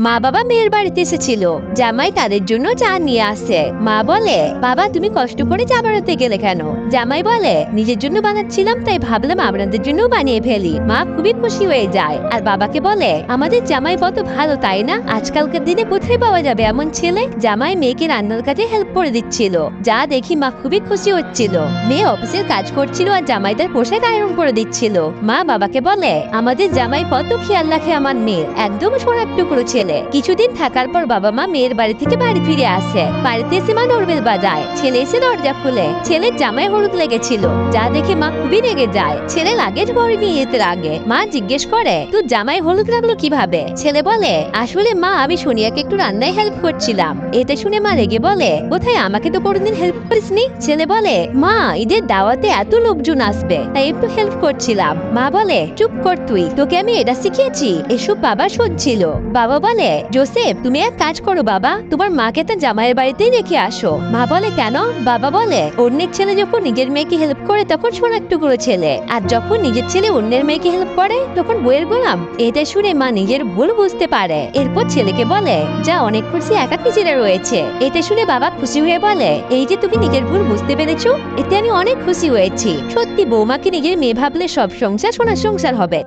মা বাবা মেয়ের বাড়িতে এসেছিল। জামাই তাদের জন্য চা নিয়ে আসে। মা বলে, বাবা, তুমি কষ্ট করে চা বানাতে গেলে কেন? জামাই বলে, নিজের জন্য বানাচ্ছিলাম, তাই ভাবলাম আপনাদের জন্য বানিয়ে ফেলি। মা খুবই খুশি হয়ে যায়। আর বাবাকে বলে, আমাদের জামাই কত ভালো, তাই না? আজকালকার দিনে কোথায় পাওয়া যাবে এমন ছেলে? জামাই মেয়েকে রান্নার কাজে হেল্প করে দিচ্ছিল। যা দেখি মা খুবই খুশি হচ্ছিল। মেয়ে অফিসের কাজ করছিল আর জামাই তার পোশাক আয়রন করে দিচ্ছিল। মা বাবাকে বলে, আমাদের জামাই কত খেয়াল রাখে আমার মেয়ের একদম সোনার টুকরো ছেলে। কিছুদিন থাকার পর বাবা মা মেয়ের বাড়ি থেকে বাড়ি ফিরে আসে। বাড়িতে এসে মা নড়বেল বাজায়। ছেলে এসে দরজা খুলে। ছেলের জামাই হলুদ লেগেছিল। যা দেখে মা খুবই রেগে যায়। ছেলে লাগেজ ভরে নিয়ে যেতে লাগে মা জিজ্ঞেস করে তুই জামাই হলুদ লাগল কীভাবে? ছেলে বলে, আসলে মা, আমি সোনিয়াকে একটু রান্নায় হেল্প করছিলাম। এতে শুনে মা রেগে বলে কোথায় আমাকে তো কোনোদিন হেল্প করিসনি? ছেলে বলে, মা, ঈদের দাওয়াতে এত লোকজন আসবে, তাই একটু হেল্প করছিলাম। মা বলে, চুপ কর তুই, তোকে আমি এটা শিখিয়েছি। এসব বাবা শুনছিল বাবা বলে জোসেফ, তুমি এক কাজ করো বাবা। তোমার মাকে তার জামাইয়ের বাড়িতেই রেখে আসো। মা বলে, কেন? বাবা বলে, অন্যের ছেলে যখন নিজের মেয়েকে হেল্প করে, তখন সোনার টুকরো ছেলে। আর যখন নিজের ছেলে অন্যের মেয়েকে হেল্প করে, তখন বইয়ের গোলাম। এটা শুনে মা নিজের ভুল বুঝতে পারে। এরপর ছেলেকে বলে, যা অনেক খুশি, একা পিছিয়ে রয়েছে। এটা শুনে বাবা খুশি হয়ে বলে, এই যে তুমি নিজের ভুল বুঝতে পেরেছ, এতে আমি অনেক খুশি হয়েছি। সত্যি বৌমাকে নিজের মেয়ে ভাবলে সব সংসার সোনার সংসার হবে।